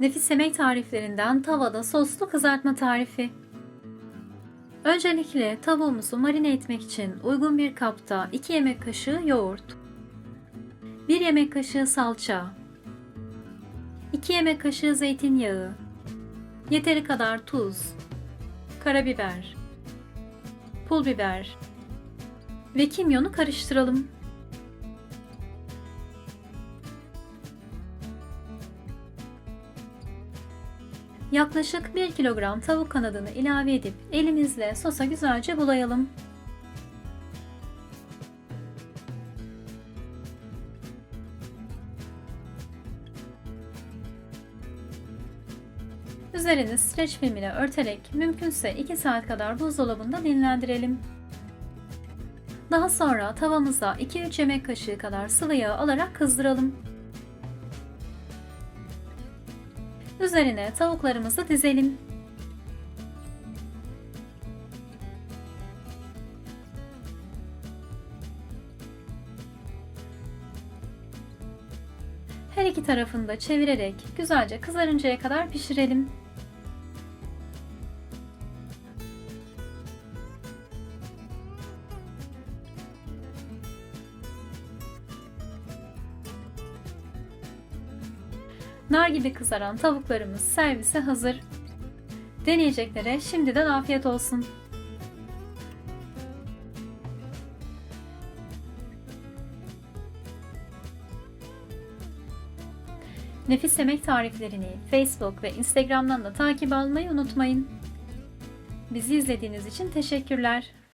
Nefis yemek tariflerinden tavada soslu kızartma tarifi. Öncelikle tavuğumuzu marine etmek için uygun bir kapta 2 yemek kaşığı yoğurt, 1 yemek kaşığı salça, 2 yemek kaşığı zeytinyağı, yeteri kadar tuz, karabiber, pul biber ve kimyonu karıştıralım. Yaklaşık 1 kilogram tavuk kanadını ilave edip elimizle sosa güzelce bulayalım. Üzerini streç film ile örterek mümkünse 2 saat kadar buzdolabında dinlendirelim. Daha sonra tavamıza 2-3 yemek kaşığı kadar sıvı yağ alarak kızdıralım. Üzerine tavuklarımızı dizelim. Her iki tarafını da çevirerek güzelce kızarıncaya kadar pişirelim. Nar gibi kızaran tavuklarımız servise hazır. Deneyeceklere şimdiden afiyet olsun. Nefis yemek tariflerini Facebook ve Instagram'dan da takip almayı unutmayın. Bizi izlediğiniz için teşekkürler.